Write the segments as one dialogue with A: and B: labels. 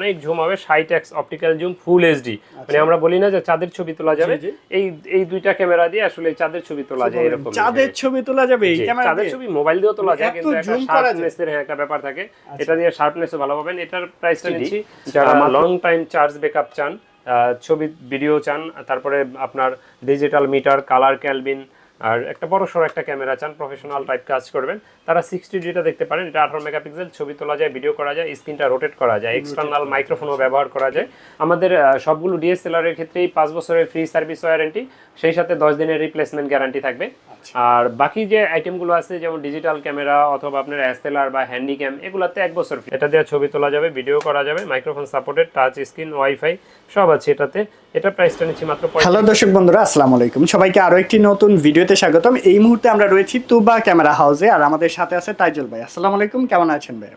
A: অনেক জুম হবে ষাট x optical zoom full HD মানে আমরা বলি না যে চাঁদের ছবি তোলা যাবে। এই এই দুইটা ক্যামেরা দিয়ে আসলে চাঁদের ছবি তোলা যায় এরকম।
B: চাঁদের ছবি তোলা যাবে এই ক্যামেরা
A: চাঁদের ছবি মোবাইল দিয়েও তোলা যায় কিন্তু
B: zoom করা যায়? আচ্ছা।
A: হ্যাঁ একটা ব্যাপার থাকে। এটা দিয়ে শার্পনেসও ভালো পাবেন। এটার প্রাইসটা নিচ্ছি যারা লং টাইম চার্জ ব্যাকআপ চান ছবি ভিডিও চান তারপরে আপনার ডিজিটাল মিটার কালার ক্যালবিন আর একটা বড় সড়ো একটা ক্যামেরা চান প্রফেশনাল টাইপ কাজ করবেন। তারা সিক্সটি ডিটা দেখতে পারেন এটা আঠারো মেগাপিক্সেল ছবি তোলা যায় ভিডিও করা যায় স্ক্রিনটা রোটেট করা যায় এক্সটার্নাল মাইক্রোফোনও ব্যবহার করা যায়। আমাদের সবগুলো ডিএসএলআর এর ক্ষেত্রেই পাঁচ বছরের ফ্রি সার্ভিস ওয়ারেন্টি সেই সাথে দশ দিনের রিপ্লেসমেন্ট গ্যারান্টি থাকবে। আর বাকি যে আইটেমগুলো আছে যেমন ডিজিটাল ক্যামেরা অথবা আপনার এসএলআর বা হ্যান্ডি ক্যাম এগুলাতে এক বছর free। এটা দিয়ে ছবি তোলা যাবে ভিডিও করা যাবে microphone supported touch screen wifi সব আছে এটাতে। এটা প্রাইসটা নিচ্ছি মাত্র
B: হ্যালো দর্শক বন্ধুরা আসসালামু আলাইকুম। সবাইকে আরও একটি নতুন ভিডিওতে স্বাগতম। এই মুহূর্তে আমরা রয়েছি তুবা ক্যামেরা হাউসে আর আমাদের সাথে আছে তাইজুল ভাই। আসসালামু আলাইকুম কেমন আছেন ভাই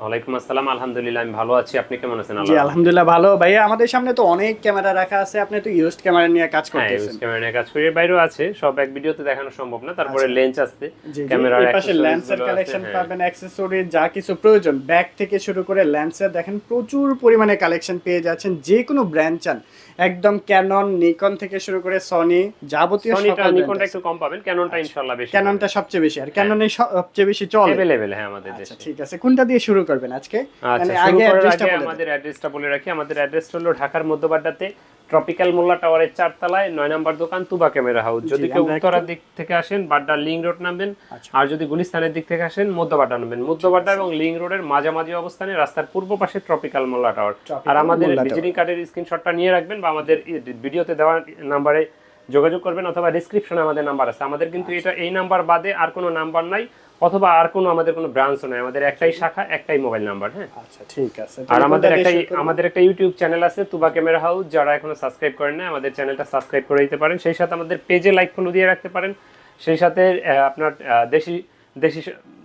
A: ওয়ালাইকুম আসসালাম আলহামদুলিল্লাহ আমি ভালো আছি। আপনি কেমন আছেন
B: জি আলহামদুলিল্লাহ ভালো। ভাইয়া আমাদের সামনে তো অনেক ক্যামেরা রাখা আছে আপনি তো ইউজড ক্যামেরা নিয়ে কাজ
A: হ্যাঁ
B: করতেছেন।
A: ক্যামেরা নিয়ে কাজ করি। বাইরেও আছে সব এক ভিডিওতে দেখানো সম্ভব না তারপরে লেন্স আছে
B: আচ্ছা। জি
A: ক্যামেরার
B: পাশে ল্যান্সের কালেকশন পাবেন অ্যাকসেসরি যা কিছু প্রয়োজন। ব্যাগ থেকে শুরু করে ল্যান্সের দেখেন প্রচুর পরিমাণে কালেকশন পেয়ে যাচ্ছেন যে কোনো ব্র্যান্ড চান। একদম ক্যানন নিকন থেকে শুরু করে সনি যাবতীয়
A: সনিটা নিকনটা একটু কম পাবেন ক্যাননটা ইনশাআল্লাহ বেশি
B: ক্যাননটা সবচেয়ে বেশি আর ক্যাননে সবচেয়ে বেশি চল।
A: अवेलेबल হ্যাঁ আমাদের
B: আচ্ছা
A: দেশে।
B: ঠিক আছে। কোনটা দিয়ে শুরু করবেন আজকে?
A: আচ্ছা
B: মানে আগে অ্যাড্রেসটা বলে।
A: আমাদের অ্যাড্রেসটা বলে রাখি। আমাদের অ্যাড্রেসটা হলো ঢাকার মধ্যবাড্ডাতে ট্রপিক্যাল মোল্লা টাওয়ারের চারতলায় নয় নম্বর দোকান তুবা ক্যামেরা হাউস যদি কেউ উত্তরার দিক থেকে আসেন বাড্ডা লিং রোড নামবেন
B: আচ্ছা।
A: আর যদি গুলিস্তানের দিক থেকে আসেন মধ্যবাড্ডা নামবেন। মধ্যবাড্ডা এবং লিং রোডের মাঝামাঝি অবস্থানে রাস্তার পূর্ব পাশে ট্রপিক্যাল মোল্লা টাওয়ার আর আমাদের ভিজিটিং কার্ডের স্ক্রিনশটটা নিয়ে রাখবেন বা আমাদের ভিডিওতে দেওয়া নাম্বারে যোগাযোগ করবেন অথবা ডিসক্রিপশনে আমাদের নাম্বার আছে। আমাদের কিন্তু এটা এই নাম্বার বাদে আর কোনো নাম্বার নাই। অথবা আর কোনো আমাদের কোনো ব্রাঞ্চও নাই। আমাদের একটাই শাখা একটাই মোবাইল নাম্বার হ্যাঁ?
B: আচ্ছা ঠিক আছে।
A: আর আমাদের
B: কোনটা দিয়ে
A: একটা আমাদের একটা ইউটিউব চ্যানেল আছে তুবা ক্যামেরা হাউস যারা এখনও সাবস্ক্রাইব করেন না আমাদের চ্যানেলটা সাবস্ক্রাইব করে দিতে পারেন। সেই সাথে আমাদের পেজে লাইক ফলো দিয়ে রাখতে পারেন। সেই সাথে আপনার দেশি দেশি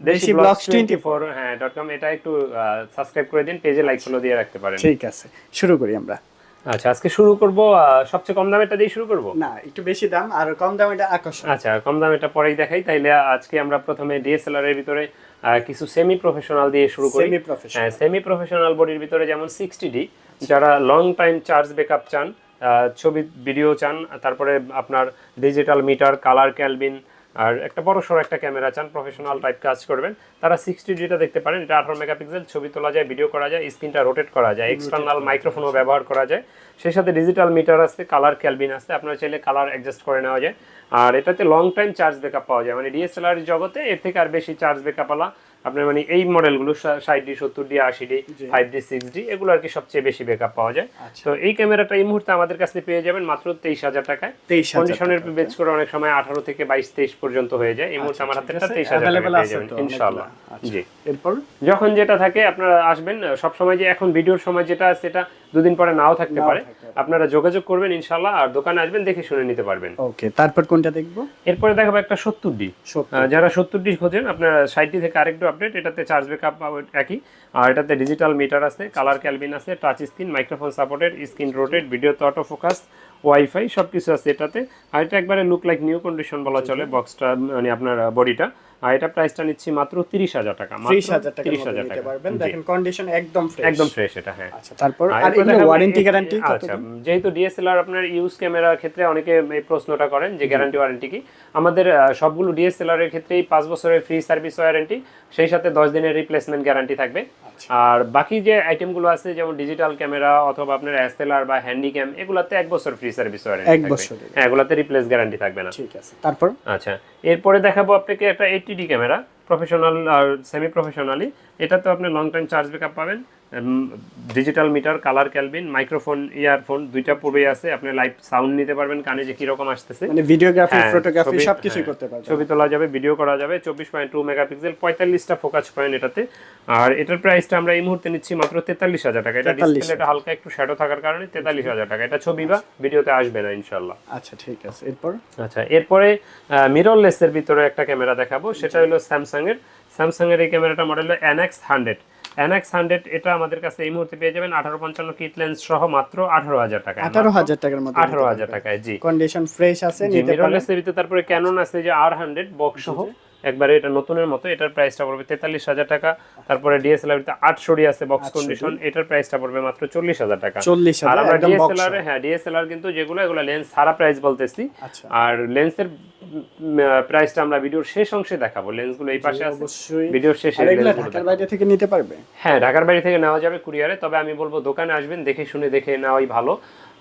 B: দেশি
A: ব্লগস টোয়েন্টি ফোর হ্যাঁ ডট কম এটা একটু সাবস্ক্রাইব করে দিন পেজে লাইক ফলো দিয়ে রাখতে পারেন।
B: ঠিক আছে শুরু করি আমরা।
A: আচ্ছা আজকে শুরু করব সবচেয়ে কম দামেরটা দিয়ে শুরু করব?
B: না একটু বেশি দাম আর কম দাম এটা আকর্ষণ।
A: আচ্ছা কম দামেরটা পরেই দেখাই তাইলে আজকে আমরা প্রথমে ডিএসএলআর এর ভিতরে কিছু সেমি প্রফেশনাল দিয়ে শুরু করি।
B: সেমি প্রফেশনাল
A: হ্যাঁ সেমি প্রফেশনাল বডির ভিতরে যেমন সিক্সটি ডি যারা লং টাইম চার্জ ব্যাকআপ চান ছবি ভিডিও চান তারপরে আপনার ডিজিটাল মিটার কালার ক্যালবিন আর একটা বড় সড়ো একটা ক্যামেরা চান প্রফেশনাল টাইপ কাজ করবেন। তারা সিক্সটি ডিটা দেখতে পারেন এটা আঠারো মেগাপিক্সেল ছবি তোলা যায় ভিডিও করা যায় স্ক্রিনটা রোটেট করা যায় এক্সটার্নাল মাইক্রোফোনও ব্যবহার করা যায়। সেই সাথে ডিজিটাল মিটার আছে কালার ক্যালবিন আছে আপনার চাইলে কালার অ্যাডজাস্ট করে নেওয়া যায়। আর এটাতে লং টাইম চার্জ ব্যাকআপ পাওয়া যায় মানে ডিএসএলআর জগতে এর থেকে আর বেশি চার্জ ব্যাকআপ আলা আপনার মানে এই মডেলগুলো ষাট ডি সত্তর ডি আশি D five D six D এগুলো আর কি সবচেয়ে বেশি ব্যাকআপ পাওয়া যায়।
B: আচ্ছা।
A: তো এই ক্যামেরাটা এই মুহূর্তে আমাদের কাছে পেয়ে যাবেন মাত্র তেইশ হাজার টাকায়।
B: তেইশ
A: কন্ডিশনের বেচ করে অনেক সময় আঠারো থেকে বাইশ তেইশ পর্যন্ত হয়ে যায়। এই মুহূর্তে আমার হাতে
B: আচ্ছা,
A: তেইশ হাজার টাকা পেয়ে যাবেন।
B: আচ্ছা।
A: জি।
B: এরপর?
A: যখন যেটা থাকে আপনারা আসবেন সব সময় যে এখন ভিডিওর সময় যেটা আছে সেটা দুদিন পরে নাও থাকতে পারে। আপনারা যোগাযোগ করবেন ইনশাল্লাহ আর দোকানে আসবেন দেখে শুনে নিতে পারবেন।
B: ওকে তারপর কোনটা দেখব?
A: এরপরে দেখাবো একটা সত্তর ডি যারা সত্তর ডি খোঁজেন আপনার ষাটটি থেকে আরেকটু আপডেট, এটাতে চার্জ ব্যাকআপ একই। আর এটাতে ডিজিটাল মিটার আছে কালার ক্যালবিন আছে touch screen microphone supported screen rotate video তো অটো ফোকাস ওয়াইফাই সব কিছু আছে এটাতে। আর এটা একবারে লুক লাইক নিউ কন্ডিশন বলা চলে বক্সটা মানে আপনার বডিটা আর এটা প্রাইসটা নিচ্ছি মাত্র তিরিশ হাজার টাকা
B: তিরিশ হাজার টাকা
A: 30,000
B: নিতে
A: টাকা।
B: পারবেন। দেখেন কন্ডিশন একদম ফ্রেশ
A: একদম ফ্রেশ এটা হ্যাঁ।
B: আচ্ছা তারপর
A: আর
B: এগুলো ওয়ারেন্টি গ্যারান্টি
A: আচ্ছা যেহেতু ডিএসএলআর আপনার ইউজ ক্যামেরার ক্ষেত্রে অনেকে এই প্রশ্নটা করেন যে গ্যারান্টি ওয়ারেন্টি কি? আমাদের সবগুলো ডিএসএলআর এর ক্ষেত্রেই পাঁচ বছরের ফ্রি সার্ভিস ওয়ারেন্টি সেই সাথে দশ দিনের রিপ্লেসমেন্ট গ্যারান্টি থাকবে। আর বাকি যে আইটেমগুলো আছে যেমন ডিজিটাল ক্যামেরা অথবা আপনার এসএলআর বা হ্যান্ডিক্যাম এগুলাতে এক বছর ফ্রি সার্ভিস ওয়ারেন্টি
B: এক বছর
A: হ্যাঁ এগুলাতে রিপ্লেস গ্যারান্টি থাকবে না।
B: ঠিক আছে তারপর?
A: আচ্ছা এরপরে দেখাবো আপনাকে একটা এইটিডি ক্যামেরা প্রফেশনাল আর সেমি প্রফেশনালি এটা তো আপনি লং টাইম চার্জ ব্যাকআপ পাবেন। Digital meter colour kelvin microphone earphone দুইটা পূর্বেই আছে। আপনি লাইভ সাউন্ড নিতে পারবেন কানে যে কীরকম আসতেছে।
B: মানে ভিডিওগ্রাফি ফটোগ্রাফি
A: হ্যাঁ,
B: করতে পারবেন।
A: ছবি তোলা যাবে ভিডিও করা যাবে চব্বিশ পয়েন্ট টু মেগাপিক্সেল পঁয়তাল্লিশটা ফোকাস পয়েন্ট এটাতে। আর এটার প্রাইসটা আমরা এই মুহূর্তে নিচ্ছি মাত্র তেতাল্লিশ হাজার টাকা। এটা
B: 43,000
A: ডিসপ্লেটা হালকা একটু শ্যাডো থাকার কারণে তেতাল্লিশ হাজার টাকা। এটা ছবি বা ভিডিওতে আসবে না ইনশাল্লাহ
B: আচ্ছা ঠিক আছে। এরপর?
A: আচ্ছা এরপরে মিররলেসের ভিতরে একটা ক্যামেরা দেখাবো। সেটা হলো স্যামসাং এর স্যামসাং এর এই ক্যামেরাটা মডেল হলো এনএক্স হান্ড্রেড এনএক্স হান্ড্রেড এটা আমাদের কাছে এই মুহূর্তে পেয়ে যাবেন আঠারো পঞ্চান্ন কিট লেন্স সহ মাত্র আঠারো হাজার টাকা
B: আঠারো হাজার টাকার মধ্যে
A: আঠারো হাজার টাকায় জি।
B: কন্ডিশন ফ্রেশ আছে পারলে
A: সেভিতে ভিতরে তারপরে ক্যানন আছে যে আর হান্ড্রেড বক্স সহ। একবারে এটা নতুনের মতো এটার প্রাইসটা পড়বে তেতাল্লিশ হাজার টাকা। তারপরে ডিএসএলআর আটশোটি আছে বক্স কন্ডিশন এটার প্রাইসটা পড়বে মাত্র চল্লিশ হাজার টাকা।
B: চল্লিশ
A: আর আমরা ডিএসএলআর হ্যাঁ ডিএসএলআর কিন্তু যেগুলো এগুলো লেন্স সারা প্রাইস বলতেছি।
B: আচ্ছা।
A: আর লেন্সের প্রাইসটা আমরা ভিডিওর শেষ অংশে দেখাবো। লেন্সগুলো এই পাশে আছে। ভিডিওর শেষে
B: আর এগুলো ঢাকার বাইরে থেকে নিতে পারবে?
A: হ্যাঁ ঢাকার বাড়ি থেকে নেওয়া যাবে কুরিয়ারে তবে আমি বলব দোকানে আসবেন দেখে শুনে দেখে নেওয়াই ভালো।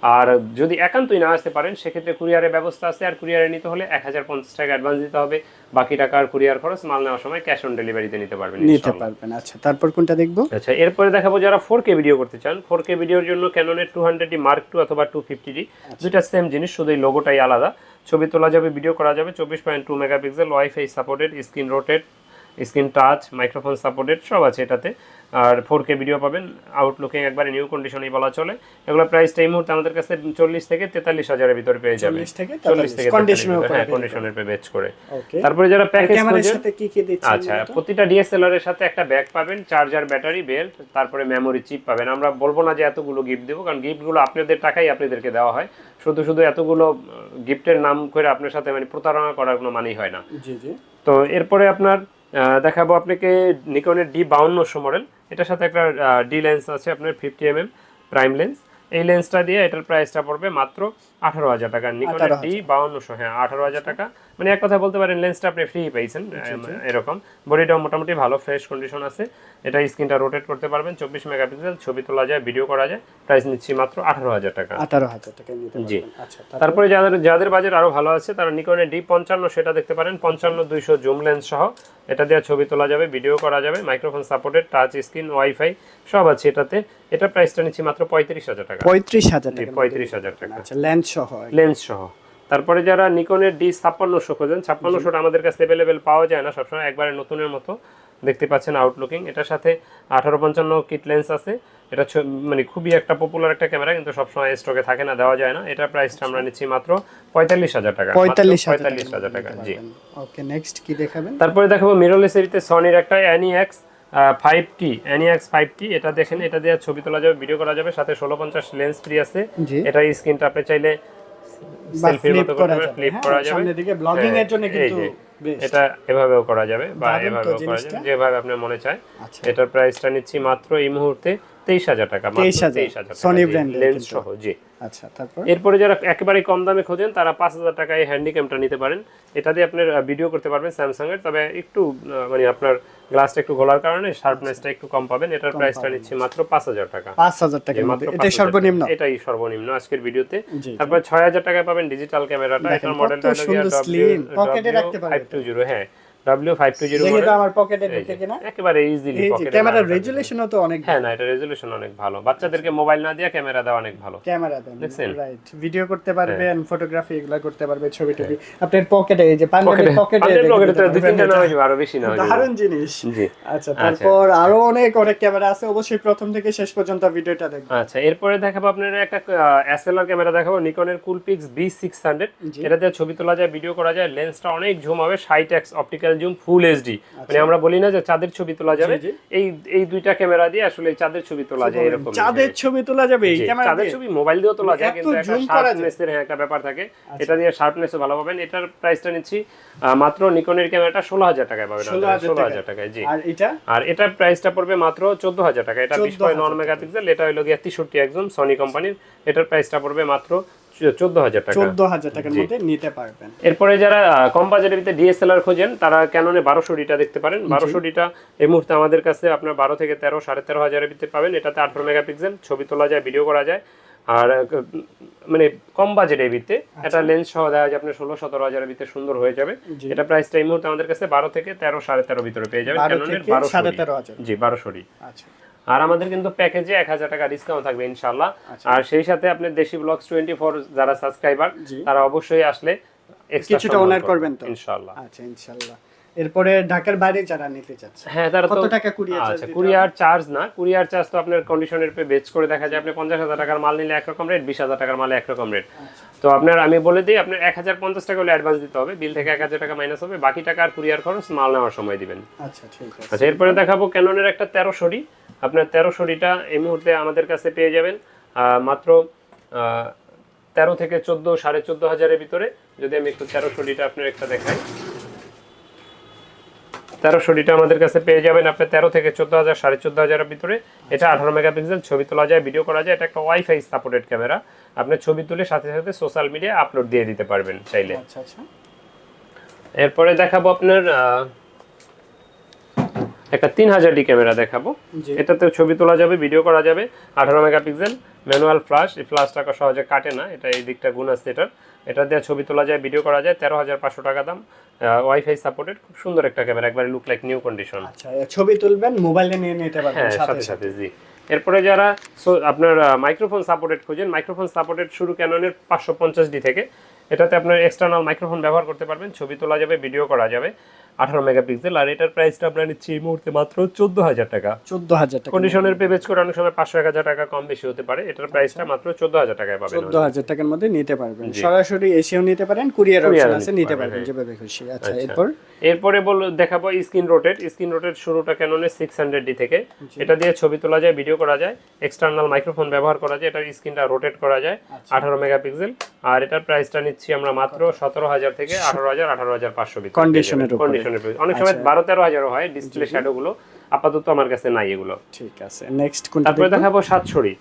A: আর যদি একান্তই না আসতে পারেন সেক্ষেত্রে কুরিয়ারের ব্যবস্থা আছে আর কুরিয়ারে নিতে হলে এক হাজার পঞ্চাশ টাকা অ্যাডভান্স দিতে হবে। বাকি টাকার কুরিয়ার খরচ মাল নেওয়ার সময় ক্যাশ অন ডেলিভারিতে নিতে পারবেন
B: নিতে পারবেন আচ্ছা। তারপর কোনটা দেখব?
A: আচ্ছা এরপরে দেখাবো যারা ফোর কে ভিডিও করতে চান ফোর কে ভিডিওর জন্য ক্যাননের two hundred D mark two অথবা টু ফিফটিটি দুইটা সেম জিনিস শুধু এই লোগোটাই আলাদা। ছবি তোলা যাবে ভিডিও করা যাবে চব্বিশ point two megapixel wifi supported screen rotate screen touch microphone supported সব আছে এটাতে। আর ফোর কে ভিডিও পাবেন। আউটলুকিং একবারে নিউ কন্ডিশনেই বলা চলে। এগুলো প্রাইসটা এই মুহূর্তে আমাদের কাছে চল্লিশ থেকে তেতাল্লিশ হাজারের ভিতরে পেয়ে যাবে
B: চল্লিশ থেকে
A: চল্লিশ থেকে হ্যাঁ কন্ডিশনের বেচ করে। তারপরে যারা প্যাকেজ আচ্ছা প্রতিটা ডিএসএলআর এর সাথে একটা ব্যাগ পাবেন চার্জার ব্যাটারি বেল্ট তারপরে মেমোরি চিপ পাবেন। আমরা বলব না যে এতগুলো গিফট দেবো কারণ গিফটগুলো আপনাদের টাকাই আপনাদেরকে দেওয়া হয়। শুধু শুধু এতগুলো গিফটের নাম করে আপনার সাথে মানে প্রতারণা করার কোনো মানেই হয় না। তো এরপরে আপনার দেখাবো আপনাকে নিকনের ডি বাউন্নশো মডেল। এটার সাথে একটা ডি লেন্স আছে, আপনার fifty M M prime lens এই লেন্সটা দিয়ে এটার প্রাইসটা পড়বে মাত্র আঠারো হাজার টাকা নিকনের ডি বাউন্নশো হ্যাঁ আঠারো হাজার টাকা। মানে এক কথা বলতে পারেন লেন্সটা আপনি ফ্রি পেয়েছেন এরকম। বডিটাও মোটামুটি ভালো ফ্রেশ কন্ডিশন আছে। এটা স্ক্রিনটা রোটেট করতে পারবেন চব্বিশ মেগাপিক্সেল ছবি তোলা যায় ভিডিও করা যায়। প্রাইস নিচ্ছি মাত্র আঠারো হাজার টাকা।
B: আঠারো হাজার টাকা
A: জি।
B: আচ্ছা তারপর?
A: যাদের যাদের বাজেট আরও ভালো আছে তারা নিকনের ডি পঞ্চান্ন সেটা দেখতে পারেন পঞ্চান্ন দুইশো জুম লেন্স সহ। এটা দিয়ে ছবি তোলা যাবে ভিডিও করা যাবে microphone supported touch screen wifi সব আছে এটাতে। এটা প্রাইসটা নিচ্ছি মাত্র পঁয়ত্রিশ হাজার টাকা।
B: পঁয়ত্রিশ হাজার
A: পঁয়ত্রিশ হাজার টাকা।
B: আচ্ছা লেন্স সহ
A: লেন্স সহ। তারপরে যারা নিকনের ডি ছাপ্পান্নশো খোঁজেন ছাপ্পান্নশোটা আমাদের কাছে অ্যাভেলেবেল পাওয়া যায় না সবসময় একবারে নতুনের মতো। দেখতে পাচ্ছেন আউটলুকিং এটার সাথে আঠারো পঞ্চান্ন কিট লেন্স আছে। এটা মানে খুবই একটা পপুলার একটা ক্যামেরা কিন্তু সবসময় স্টকে থাকে না দেওয়া যায় না। এটার প্রাইসটা আমরা নিচ্ছি মাত্র পঁয়তাল্লিশ হাজার টাকা।
B: পঁয়তাল্লিশ
A: পঁয়তাল্লিশ হাজার টাকা জি।
B: ওকে নেক্সট কি দেখাবেন?
A: তারপরে দেখাবো মিররলেস এরিতে সনির একটা NEX five T NEX five T এটা দেখেন এটা দিয়ে ছবি তোলা যাবে ভিডিও করা যাবে সাথে ষোলো পঞ্চাশ লেন্স ফ্রি আছে।
B: জি।
A: এটা স্ক্রিনটা আপনি চাইলে
B: বা
A: সেলফির
B: flip
A: মতো
B: করা যাবে,
A: ফ্লিপ
B: হ্যাঁ,
A: করা যাবে।
B: সামনের দিকে ব্লগিং এর জন্য
A: হ্যাঁ,
B: কিন্তু
A: এটা এভাবেও করা যাবে বা এভাবেও করা যাবে যেভাবে আপনার মনে চায়।
B: আচ্ছা।
A: এটার প্রাইসটা নিচ্ছি মাত্র এই মুহূর্তে তেইশ হাজার টাকা তেইশ হাজার। লেন্স সহ জি।
B: আচ্ছা তারপর?
A: এরপরে যারা একেবারে কম দামে খোঁজেন তারা পাঁচ হাজার টাকায় হ্যান্ডিক্যামটা নিতে পারেন। এটা দিয়ে আপনার ভিডিও করতে পারবেন স্যামসাং এর তবে একটু মানে আপনার গ্লাসটা একটু গোলার কারণে শার্পনেসটা একটু কম পাবেন। এটার প্রাইসটা নিচ্ছে মাত্র পাঁচ হাজার টাকা।
B: পাঁচ হাজার টাকা
A: এটাই মাত্র
B: এটা
A: 5,000
B: সর্বনিম্ন।
A: এটাই সর্বনিম্ন আজকের ভিডিওতে। তারপর ছয় হাজার টাকায় পাবেন ডিজিটাল ক্যামেরাটা। এটার মডেলটা হলো গিয়ে
B: সুন্দর slim, pocket এ রাখতে পারবে।
A: ফাইভ টু জিরো হ্যাঁ। ডাব্লিউ ফাইভ টু জিরো
B: দেখি তো আমার পকেটে ঢুকে কিনা।
A: একেবারে ইজিলি
B: ক্যামেরার রেজুলেশনও তো অনেক
A: হ্যাঁ না এটা রেজুলেশন অনেক ভালো। বাচ্চাদেরকে মোবাইল না দিয়ে ক্যামেরা দেওয়া অনেক ভালো।
B: ক্যামেরা দেন রাইট ভিডিও করতে পারবেন ফটোগ্রাফি এগুলা করতে পারবেন ছবি টবি। আপনার পকেটে এই যে পাঞ্জাবির পকেটে
A: আমাদের পকেটে তো দুই তিনটা না হয়ে আরও বেশি না হয়ে
B: দারুণ জিনিস।
A: জি।
B: আচ্ছা তারপর আরও অনেক অনেক ক্যামেরা আছে অবশ্যই প্রথম থেকে শেষ পর্যন্ত ভিডিওটা দেখবেন।
A: আচ্ছা এরপরে দেখাবো আপনার একটা এসএলআর ক্যামেরা দেখাবো নিকনের কুলপিক্স বি সিক্স হান্ড্রেড। এটা দিয়ে ছবি তোলা যায় ভিডিও করা যায় লেন্সটা অনেক ঝুম হবে x optical zoom full HD মানে আমরা বলি না যে চাঁদের ছবি তোলা যাবে। এই এই দুইটা ক্যামেরা দিয়ে আসলে চাঁদের ছবি তোলা যায় এরকম।
B: চাঁদের ছবি তোলা যাবে এই ক্যামেরা
A: চাঁদের ছবি মোবাইল দিয়েও তোলা যায় কিন্তু একটা? শার্পনেসের হ্যাঁ একটা ব্যাপার থাকে। এটা দিয়ে শার্পনেসও ভালো পাবেন। এটার প্রাইসটা নিচ্ছি মাত্র নিকনের ক্যামেরাটা ষোলো হাজার টাকায় পাবেন
B: ষোলো হাজার টাকায়।
A: জি।
B: আর এটা?
A: আর এটার প্রাইসটা পড়বে মাত্র চোদ্দ হাজার টাকা। এটা বিশ পয়েন্ট নন মেগাপিক্সেল। এটা হলো গিয়ে তেষট্টি একদম সনি কোম্পানির এটার প্রাইসটা পড়বে মাত্র চোদ্দ হাজার টাকা।
B: চোদ্দ হাজার টাকার মধ্যে নিতে পারবেন।
A: এরপরে যারা কম বাজেটের ভিতরে ডিএসএলআর খোঁজেন তারা ক্যাননে বারোশো ডিটা দেখতে পারেন? বারোশো ডিটা এই মুহূর্তে আমাদের কাছে আপনার বারো থেকে তেরো সাড়ে তেরো হাজারের ভিতরে পাবেন। এটাতে আঠারো মেগাপিক্সেল ছবি তোলা যায় ভিডিও করা যায়। আর মানে কম বাজেটের ভিতরে একটা লেন্স সহ দেওয়া যায় আপনার ষোলো সতেরো হাজারের ভিতরে সুন্দর হয়ে যাবে। এটা প্রাইসটা এই মুহূর্তে আমাদের কাছে বারো থেকে তেরো সাড়ে তেরো ভিতরে পেয়ে যাবেন। জি বারোশো
B: আচ্ছা।
A: আর আমাদের কিন্তু প্যাকেজে এক হাজার টাকা ডিসকাউন্ট থাকবে ইনশাল্লাহ
B: আচ্ছা।
A: আর সেই সাথে আপনার দেশি ব্লগস টোয়েন্টি ফোর যারা সাবস্ক্রাইবার তারা অবশ্যই আসলে
B: কিছুটা honor করবেন। তো?
A: ইনশাল্লাহ
B: আচ্ছা ইনশাল্লাহ এরপরে ঢাকার বাইরে যারা নিতে চাচ্ছে
A: হ্যাঁ তারা
B: কত টাকা কুরিয়ার চার্জ
A: আচ্ছা কুরিয়ার চার্জ না কুরিয়ার চার্জ তো আপনার কন্ডিশনের পে বেচ করে দেখা যায়। আপনি পঞ্চাশ হাজার টাকার মাল নিলে একরকম রেট বিশ হাজার টাকার মালে একরকম রেট
B: আচ্ছা।
A: তো আপনার আমি বলে দিই আপনার এক হাজার পঞ্চাশ টাকা হলে অ্যাডভান্স দিতে হবে। বিল থেকে এক হাজার টাকা মাইনাস হবে। বাকি টাকা আর কুরিয়ার খরচ মাল নেওয়ার সময় দিবেন।
B: আচ্ছা ঠিক আছে।
A: আচ্ছা এরপরে দেখাবো ক্যাননের একটা তেরো সরি আপনার তেরো সরিটা এই মুহূর্তে আমাদের কাছে পেয়ে যাবেন। মাত্র তেরো থেকে চোদ্দ সাড়ে চোদ্দ হাজারের ভিতরে যদি আমি একটু তেরো সরিটা আপনার একটা দেখাই। তেরোশো ডিটা আমাদের কাছে পেয়ে যাবেন আপনি তেরো থেকে চোদ্দ হাজার সাড়ে চোদ্দ হাজারের ভিতরে। এটা আঠারো মেগাপিক্সেল ছবি তোলা যায় ভিডিও করা যায় এটা একটা ওয়াইফাই সাপোর্টেড ক্যামেরা। আপনি ছবি তুলে সাথে সাথে সোশ্যাল মিডিয়ায় আপলোড দিয়ে দিতে পারবেন চাইলে।
B: আচ্ছা আচ্ছা।
A: এরপরে দেখাবো আপনার একটা তিন হাজার ডি ক্যামেরা দেখাবো।
B: জি।
A: এটাতে ছবি তোলা যাবে ভিডিও করা যাবে। আঠারো মেগাপিক্সেল ম্যানুয়াল ফ্লাশ এই ফ্লাশটা সহজে কাটে না এটা এই দিকটা গুণ আছে এটার। এটা দিয়ে ছবি তোলা যায় ভিডিও করা যায় তেরো হাজার পাঁচশো টাকা দাম। ওয়াইফাই সাপোর্টেড খুব সুন্দর একটা ক্যামেরা একবারে লুক লাইক নিউ কন্ডিশন
B: আচ্ছা ছবি তুলবেন মোবাইলে নিয়ে নিতে পারবেন
A: হ্যাঁ
B: সাথে
A: সাথে সাথে। জি। এরপরে যারা আপনার মাইক্রোফোন সাপোর্টেড খুঁজেন মাইক্রোফোন সাপোর্টেড শুরু ক্যাননের পাঁচশো পঞ্চাশ ডি থেকে। এটাতে আপনার এক্সটার্নাল মাইক্রোফোন ব্যবহার করতে পারবেন ছবি তোলা যাবে ভিডিও করা যাবে। আঠারো মেগাপিক্সেল আর এটার প্রাইসটা আপনার নিচ্ছি এই মুহূর্তে মাত্র চোদ্দ হাজার টাকা।
B: চোদ্দ হাজার টাকা।
A: কন্ডিশনের পেবেজ করে অনেক সময় পাঁচশো এক হাজার টাকা কম বেশি হতে পারে। এটার প্রাইসটা মাত্র চোদ্দ হাজার টাকায় পাবেন
B: চোদ্দ হাজার টাকার মধ্যে নিতে পারবেন। সরাসরি এসেও নিতে পারেন কুরিয়ার অপশন আছে
A: নিতে পারবেন, হ্যাঁ।
B: যেভাবে খুশি। আচ্ছা
A: আচ্ছা।
B: এরপর?
A: এরপরে বল দেখাবো স্ক্রিন রোটেট স্ক্রিন রোটেট শুরুটা ক্যাননের সিক্স হান্ড্রেড ডি থেকে। এটা দিয়ে ছবি তোলা যায় ভিডিও করা যায়। এক্সটার্নাল মাইক্রোফোন ব্যবহার করা যায়। এটার স্ক্রিনটা রোটেট করা যায়। আঠারো মেগাপিক্সেল। আর এটার প্রাইসটা নিচ্ছি আমরা মাত্র সতেরো হাজার থেকে আঠারো হাজার আঠারো হাজার পাঁচশো
B: Condition-এর উপরে।
A: প্রয়োজন অনেক সময় বারো তেরো হাজারও হয় ডিসপ্লে শ্যাডো গুলো। আপাতত আমার কাছে নাই এগুলো।
B: ঠিক আছে। নেক্সট কোনটা
A: তারপরে
B: দেখাবো?
A: সাতছড়ি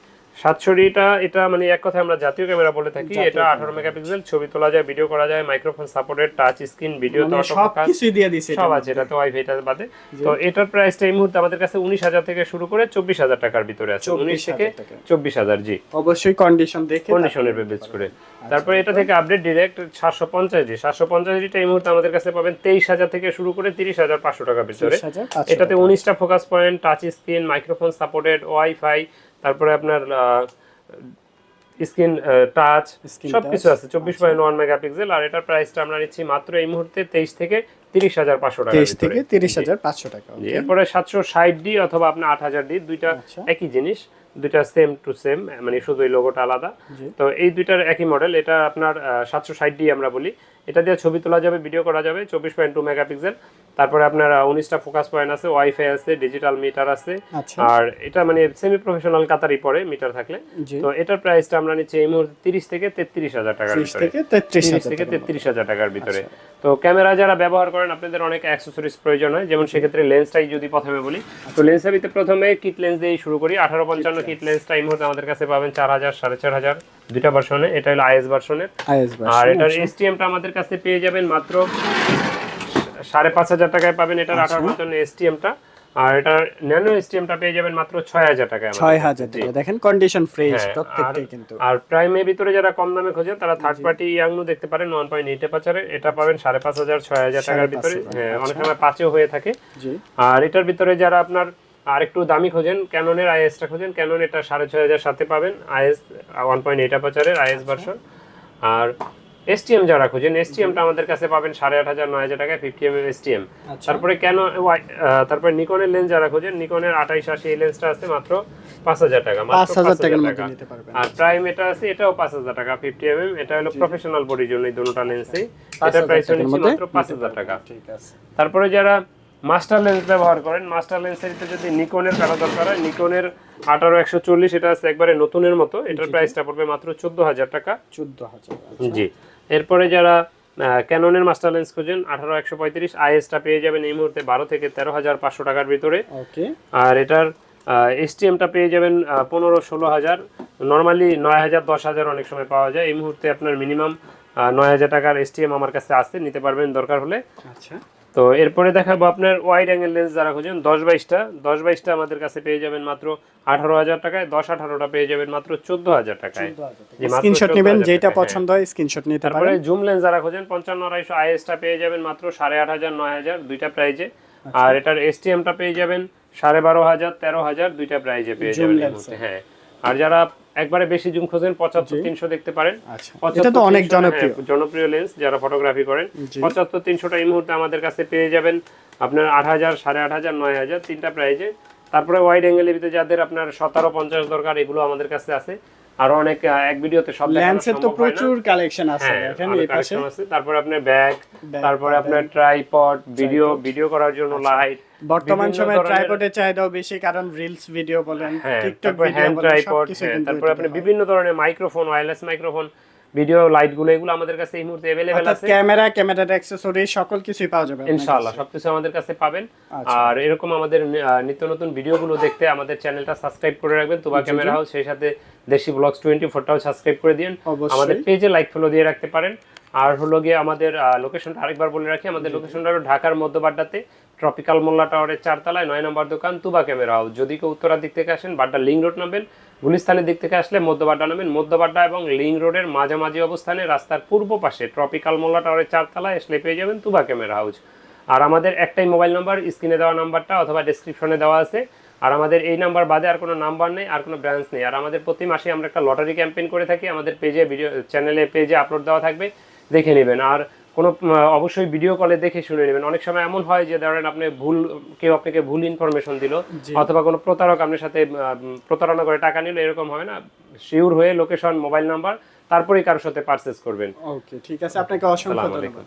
A: সাতছড়িটা এটা মানে এক কথায় আমরা জাতীয় ক্যামেরা বলে থাকি। এটা আঠারো মেগাপিক্সেল ছবি তোলা যায় ভিডিও করা যায় microphone supported touch screen video
B: মানে সব কিছুই দিয়ে দিছে
A: সব আছে এটা তো ওয়াইফাইটা বাদে। তো এটার প্রাইসটা এই মুহূর্তে আমাদের কাছে উনিশ হাজার থেকে শুরু করে চব্বিশ হাজার টাকার ভিতরে আছে। উনিশ থেকে। চব্বিশ হাজার জি।
B: অবশ্যই কন্ডিশন দেখে
A: কন্ডিশনের বেচ করে। তারপরে এটা থেকে আপডেট ডিরেক্ট সাতশো পঞ্চাশ ডি সাতশো পঞ্চাশ ডিটা এই মুহূর্তে আমাদের কাছে পাবেন তেইশ হাজার থেকে শুরু করে তিরিশ হাজার পাঁচশো টাকার ভিতরে। এটাতে উনিশটা focus point touch screen microphone supported wifi তারপরে আপনার স্ক্রিন টাচ আছে চব্বিশ পয়েন্ট ওয়ান মেগাপিক্সেল। আর এটার প্রাইসটা আমরা নিচ্ছি মাত্র এই মুহূর্তে তেইশ থেকে তিরিশ হাজার পাঁচশো টাকা
B: তেইশ থেকে তিরিশ হাজার পাঁচশো টাকা
A: এরপরে সাতশো ষাট ডি অথবা আপনার আট হাজার ডি দুইটা
B: আচ্ছা।
A: একই জিনিস দুইটা সেম টু সেম মানে শুধু এই লোগোটা আলাদা। তো এই দুইটার একই মডেল এটা আপনার সাতশো ষাট ডি আমরা বলি। এটা দিয়ে ছবি তোলা যাবে ভিডিও করা যাবে চব্বিশ পয়েন্ট টু মেগাপিক্সেল তারপরে আপনার উনিশটা ফোকাস পয়েন্ট আছে ওয়াইফাই আছে ডিজিটাল মিটার আছে।
B: আচ্ছা।
A: আর এটা মানে সেমি প্রফেশনাল কাতারই পড়ে মিটার থাকলে তো এটার প্রাইসটা আমরা নিচ্ছি এই মুহূর্তে তিরিশ থেকে তেত্রিশ হাজার টাকার ভিতরে। তিরিশ থেকে তেত্রিশ হাজার টাকার ভিতরে। তো ক্যামেরা যারা ব্যবহার করেন আপনাদের অনেক অ্যাক্সেসরিজ প্রয়োজন হয়। যেমন সেক্ষেত্রে লেন্সটাই যদি প্রথমে বলি তো লেন্সের ভিতরে প্রথমে কিট লেন্স দিয়েই শুরু করি। আঠারো পঞ্চান্ন কিট লেন্সটা এই মুহূর্তে আমাদের কাছে পাবেন চার হাজার সাড়ে চার হাজার। দুইটা ভার্সনে এটা হলো আইএস ভার্সনের
B: আইএস
A: আর এটার এসটিএমটা আমাদের কাছে পেয়ে যাবেন মাত্র সাড়ে পাঁচ হাজার টাকায় পাবেন এটার
B: আচ্ছা।
A: আঠারো পঞ্চান্ন এসটিএমটা আর এটার ন্যানো এসটিএমটা পেয়ে যাবেন মাত্র ছয় হাজার টাকায়
B: ছয় হাজার টাকা। দেখেন কন্ডিশন ফ্রেশ প্রত্যেকটাই কিন্তু।
A: আর প্রাইমের ভিতরে যারা কম দামে খোঁজেন তারা থার্ড পার্টি ইয়াংনু দেখতে পারেন ওয়ান পয়েন্ট এইটে পাচারে। এটা পাবেন সাড়ে পাঁচ হাজার ছয় হাজার টাকার ভিতরে। হ্যাঁ অনেক সময় পাঁচেও হয়ে থাকে।
B: জি।
A: আর এটার ভিতরে যারা আপনার আর একটু দামি খোঁজেন ক্যাননের আইএসটা খোঁজেন। ক্যানন এটা সাড়ে ছয় হাজার সাথে পাবেন আইএস ওয়ান পয়েন্ট এইট পাচারের আইএস ভার্সন আর এসটিএম যারা খোঁজেন এসটিএমটা আমাদের কাছে পাবেন সাড়ে আট হাজার নয় হাজার টাকায় ফিফটি এম এম এসটিএম তারপরে কেন তারপরে নিকনের লেন্স যারা খোঁজেন নিকনের আঠাইশ আশি এই লেন্সটা আছে মাত্র পাঁচ হাজার টাকা
B: পাঁচ হাজার
A: 5,000
B: টাকার মধ্যে
A: টাকা। আর প্রাইম এটা আছে এটাও পাঁচ হাজার টাকা ফিফটি এম এম এটা হলো প্রফেশনাল বডির জন্য এই দুটোটা লেন্সই এটা প্রাইস মাত্র পাঁচ হাজার টাকা।
B: ঠিক আছে।
A: তারপরে যারা মাস্টার লেন্স ব্যবহার করেন। মাস্টার লেন্সের ভিতরে যদি নিকনের কাটা দরকার হয় নিকনের আঠারো একশো চল্লিশ এটা আছে একবারে নতুনের মতো। এটার প্রাইসটা পড়বে মাত্র চোদ্দ হাজার টাকা।
B: চোদ্দ হাজার
A: জি। এরপরে যারা ক্যাননের মাস্টার লেন্স খুঁজেন আঠারো একশো পঁয়ত্রিশ আইএসটা পেয়ে যাবেন এই মুহূর্তে বারো থেকে তেরো হাজার পাঁচশো টাকার ভিতরে। আর এটার এসটিএমটা পেয়ে যাবেন পনেরো ষোলো হাজার। নর্মালি নয় হাজার দশ হাজার অনেক সময় পাওয়া যায়। এই মুহূর্তে আপনার মিনিমাম নয় হাজার টাকার এসটিএম আমার কাছে আসতে নিতে পারবেন দরকার হলে।
B: আচ্ছা।
A: তো এরপরে দেখাবো আপনার ওয়াইড অ্যাঙ্গেল লেন্স যারা খুঁজেন দশ বাইশটা দশ বাইশটা আমাদের কাছে পেয়ে যাবেন মাত্র আঠারো হাজার টাকায় দশ আঠারোটা পেয়ে যাবেন মাত্র চোদ্দ হাজার টাকায়।
B: স্ক্রিনশট নেবেন যেটা
A: হ্যাঁ।
B: পছন্দ হয় স্ক্রিনশট নিতে
A: তারপরে
B: পারেন।
A: জুম লেন্স যারা খোঁজেন পঞ্চান্ন আড়াইশো আইএসটা পেয়ে যাবেন মাত্র সাড়ে আট হাজার নয় হাজার দুইটা প্রাইজে
B: আচ্ছা।
A: আর এটার এসটিএমটা পেয়ে যাবেন সাড়ে বারো হাজার তেরো হাজার দুইটা প্রাইজে পেয়ে যাবেন হ্যাঁ। আর যারা একবারে বেশি জুম খোঁজেন পঁচাত্তর তিনশো দেখতে পারেন।
B: আচ্ছা। এটা তো অনেক জনপ্রিয়
A: হ্যাঁ, জনপ্রিয়। লেন্স যারা ফটোগ্রাফি করেন। পঁচাত্তর তিনশোটা এই মুহূর্তে আমাদের কাছে পেয়ে যাবেন আপনার আট হাজার সাড়ে আট হাজার নয় হাজার তিনটা প্রাইজে তারপরে ওয়াইড অ্যাঙ্গেলের ভিতরে যাদের আপনার সতেরো পঞ্চাশ দরকার এগুলো আমাদের কাছে আছে। আরও অনেক এক ভিডিওতে সব
B: ল্যান্সের তো
A: হয়।
B: প্রচুর কালেকশন আছে
A: হ্যাঁ,
B: দেখেন এই পাশে।
A: তারপর আপনার ব্যাগ তারপরে আপনার ট্রাইপড ভিডিও ভিডিও করার জন্য লাইট
B: বর্তমান
A: বিভিন্ন
B: সময়ে ট্রাইপডের চাহিদাও বেশি কারণ রিলস ভিডিও বলেন
A: হ্যাঁ
B: টিকটক
A: তারপরে
B: ভিডিও বলেন সবকিছু কিন্তু
A: আপনি বিভিন্ন ধরনের মাইক্রোফোন ওয়্যারলেস মাইক্রোফোন ভিডিও লাইটগুলো এগুলো আমাদের কাছে এই মুহূর্তে
B: অর্থাৎ
A: আছে।
B: ক্যামেরা ক্যামেরার অ্যাক্সেসরি সকল কিছুই পাওয়া যাবে
A: ইনশাআল্লাহ সবকিছু আমাদের কাছে পাবেন।
B: আচ্ছা।
A: আর এরকম আমাদের নিত্য নতুন ভিডিওগুলো দেখতে আমাদের চ্যানেলটা সাবস্ক্রাইব করে রাখবেন। তুবা ক্যামেরা হাউস সেই সাথে দেশি ব্লগস টোয়েন্টি ফোরটাও সাবস্ক্রাইব করে দিন। আমাদের পেজে লাইক ফলো দিয়ে রাখতে পারেন। আর হলো গিয়ে আমাদের লোকেশনটা আরেকবার বলে রাখি আমাদের লোকেশনটা হলো ঢাকার মধ্যবাড্ডাতে ট্রপিক্যাল মোল্লা টাওয়ারের চারতলায় নয় নম্বর দোকান তুবা ক্যামেরা হাউস যদি কেউ উত্তরার দিক থেকে আসেন বাড্ডা লিং রোড নামবেন। গুলিস্তানের দিক থেকে আসলে মধ্যবাড্ডা নামবেন মধ্যবাড্ডা এবং লিং রোডের মাঝামাঝি অবস্থানে রাস্তার পূর্ব পাশে ট্রপিক্যাল মোল্লা টাওয়ারের চারতলায় আসলে পেয়ে যাবেন তুবা ক্যামেরা হাউস। আর আমাদের একটাই মোবাইল নাম্বার, স্ক্রিনে দেওয়া নাম্বারটা অথবা ডেসক্রিপশনে দেওয়া আছে। আর আমাদের এই নাম্বার বাদে আর কোনো নাম্বার নেই, আর কোনো ব্রাঞ্চ নেই। আর আমাদের প্রতি মাসে আমরা একটা লটারি ক্যাম্পেইন করে থাকি। আমাদের পেজে ভিডিও চ্যানেলে পেজে আপলোড দেওয়া থাকবে। দেখে নেবেন। আর কোনো অবশ্যই ভিডিও কলে দেখে শুনে নেবেন। অনেক সময় এমন হয় যে ধরেন আপনি ভুল কেউ আপনাকে ভুল ইনফরমেশন দিল অথবা কোনো প্রতারক আপনার সাথে প্রতারণা করে টাকা নিল এরকম হয় না? শিওর হয়ে লোকেশন মোবাইল নাম্বার তারপরেই কারোর সাথে পারচেস করবেন।
B: ওকে ঠিক আছে। আপনাকে অসংখ্য ধন্যবাদ।